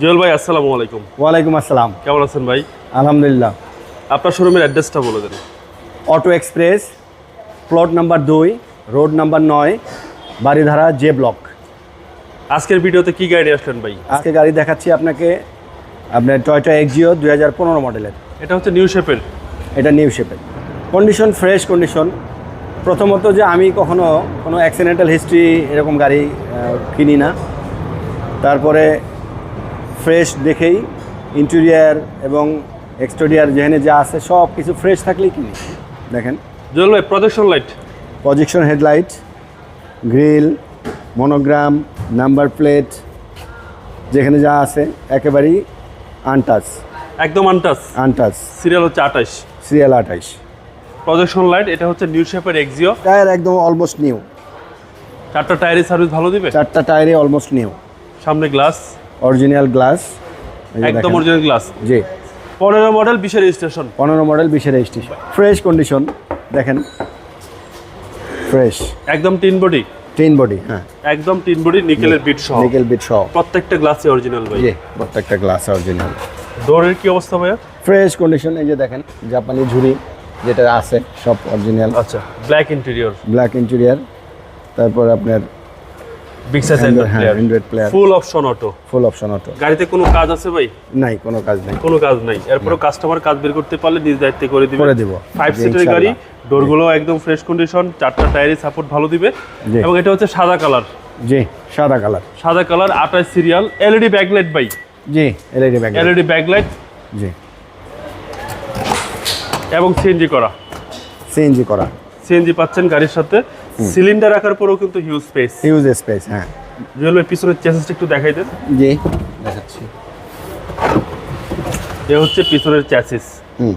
জুয়েল ভাই আসসালামু আলাইকুম। ওয়ালাইকুম আসসালাম। কেমন আছেন ভাই? আলহামদুলিল্লাহ। আপনার শোরুমের অ্যাড্রেসটা বলে দেন। অটো এক্সপ্রেস প্লট নাম্বার দুই রোড নাম্বার নয় বাড়িধারা জে ব্লক। আজকের ভিডিওতে কি গাড়ি আসলেন ভাই? আজকে গাড়ি দেখাচ্ছি আপনাকে আপনার টয়টা এক্সিও দুই হাজার পনেরো মডেলের। এটা হচ্ছে নিউ শেপের। এটা নিউ শেপের। Condition fresh condition. প্রথমত যে আমি কখনো কোনো অ্যাক্সিডেন্টাল হিস্ট্রি এরকম গাড়ি কিনি না। তারপরে ফ্রেশ দেখেই ইন্টেরিয়ার এবং এক্সটেরিয়ার যেখানে যা আছে সব কিছু ফ্রেশ থাকলেই কিনি। দেখেন। জুয়েল ভাই projection light projection headlight grill monogram number plate যেখানে যা আছে একেবারেই আনটাচ একদম আনটাস আনটাচ সিরিয়াল হচ্ছে আঠাশ। সিরিয়াল আঠাইশ প্রজেকশন লাইট এটা হচ্ছে নিউ শেপের এক্সিও টায়ার একদম অলমোস্ট নিউ চারটা টায়ারের সার্ভিস ভালো দিবে? চারটা টায়ারে অলমোস্ট নিউ সামনে গ্লাস অরিজিনাল গ্লাস। একদম অরিজিনাল গ্লাস। জি। পনেরো মডেল বিশের রেজিস্ট্রেশন পনেরো মডেল বিশের স্টেশন ফ্রেশ কন্ডিশন দেখেন। ফ্রেশ একদম টিন বডি। টিন বডি হ্যাঁ। একদম টিন বডি নিকেলের বিট সহ। নিকেল বিট সহ। প্রত্যেকটা গ্লাসে অরিজিনাল ভাই। জি প্রত্যেকটা গ্লাস অরিজিনাল ডোরের কি অবস্থা ভাইয়া? ফ্রেশ কন্ডিশন এই যে দেখেন জাপানি ঝুড়ি যেটা আছে সব অরিজিনাল আচ্ছা ব্ল্যাক ইন্টেরিয়র ব্ল্যাক ইন্টেরিয়ার তারপর আপনার big size Android player। Full option auto full option auto গাড়িতে কোনো কাজ আছে ভাই? নাই কোনো কাজ নেই। কোনো কাজ নাই। এরপরও কাস্টমার কাজ বের করতে পারলে নিজ দায়িত্বে করে দিবে। করে দিব। ফাইভ সিটের। গাড়ি ডোরগুলো একদম ফ্রেশ কন্ডিশন চারটা টায়ারই সাপোর্ট ভালো দিবে। এবং এটা হচ্ছে সাদা কালার জি সাদা কালার সাদা কালার আঠাশ সিরিয়াল এলইডি ব্যাকলাইট ভাই। জি এলইডি ব্যাগ এলইডি ব্যাকলাইট জি। এবং সিএনজি করা। সিএনজি করা। সিএনজি পাচ্ছেন গাড়ির সাথে। সিলিন্ডার রাখার পরেও কিন্তু হিউজ স্পেস হিউজ স্পেস হ্যাঁ। জুয়েল পিছনের চেসিসটা একটু দেখাই দেন। জি। দেখাচ্ছি। এ হচ্ছে পিছনের চ্যাসিস হুম।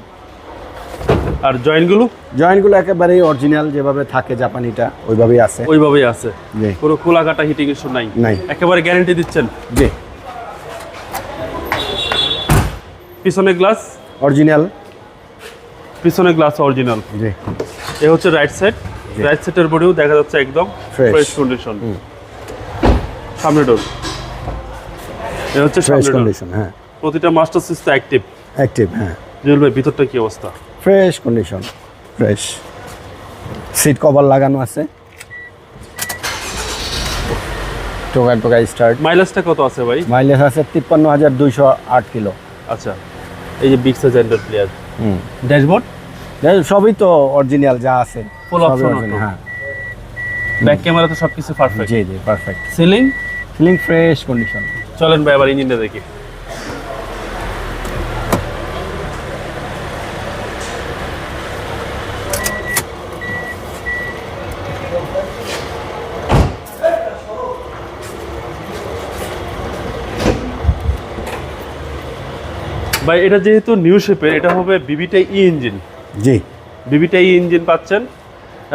আর জয়েন্টগুলো জয়েন্টগুলো একেবারেই অরিজিনাল যেভাবে থাকে জাপানিটা ওইভাবেই আছে। ওইভাবেই আছে। জি। কোনো খোলা কাটা হিটিং ইস্যু নাই। নাই। একেবারে গ্যারান্টি দিচ্ছেন। জি। পিছনে গ্লাস অরিজিনাল পিছনে গ্লাস অরিজিনাল জি। এ হচ্ছে রাইট সাইড রাইট সাইডের বডিও দেখা যাচ্ছে একদম ফ্রেশ কন্ডিশন সামনে ডোর এ হচ্ছে ফ্রেশ কন্ডিশন হ্যাঁ। প্রতিটা মাস্টার সিস্টেম অ্যাক্টিভ অ্যাক্টিভ হ্যাঁ। জুয়েল ভাই ভিতরটা কি অবস্থা? Fresh condition fresh seat cover লাগানো আছে। টোকা টোকা স্টার্ট মাইলেজটা কত আছে ভাই? মাইলেজ আছে তিপ্পান্ন হাজার দুইশো আট কিলো। আচ্ছা এই যে বিগ সাইজ প্লেয়ার হুম। ড্যাশবোর্ড সবই তো অরিজিনাল যা আছে। Full সবই option হ্যাঁ। ব্যাক ক্যামেরা তো সবকিছু পারফেক্ট জি জি পারফেক্ট সিলিং ফিলিং ফ্রেশ কন্ডিশন চলেন ভাই আবার ইঞ্জিনটা দেখি। ভাই এটা যেহেতু নিউ শেপের এটা হবে বিবিটাই ই ইঞ্জিন জি। বিবিটাই ই ইঞ্জিন পাচ্ছেন?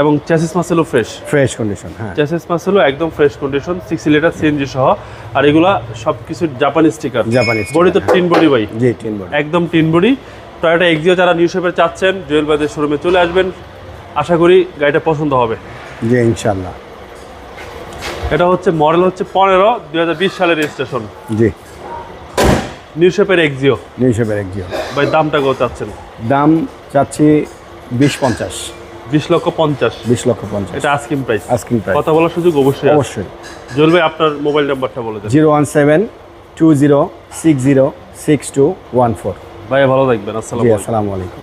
এবং চ্যাসিস মাসেলও ফ্রেশ ফ্রেশ কন্ডিশন হ্যাঁ। চ্যাসিস মাসেলও একদম fresh condition six litre CNG সহ। আর এগুলা সব কিছু জাপানি স্টিকার জাপানি বডি তো। টিন বডি ভাই। জি টিন বডি। একদম টিন বডি। টয়োটা এক্সিও যারা নিউ শেপের চাচ্ছেন জুয়েল বাদের শোরুমে চলে আসবেন। আশা করি গাড়িটা পছন্দ হবে। জি ইনশাল্লাহ এটা হচ্ছে মডেল হচ্ছে পনেরো দুই হাজার বিশ সালের রেজিস্ট্রেশন জি। নিউ শেপের এক্সিও নিউ শেপের একজিও ভাই দামটা কত চাচ্ছেন? দাম চাচ্ছি বিশ পঞ্চাশ। বিশ লক্ষ পঞ্চাশ। বিশ লক্ষ পঞ্চাশ। এটা আস্কিং প্রাইস আস্কিং প্রাইস কথা বলার সুযোগ অবশ্যই অবশ্যই। ভাই আপনার মোবাইল নাম্বারটা বলে দেন। Zero one seven two zero six zero six two one four. ভাই ভালো থাকবেন। আসসালামু আলাইকুম।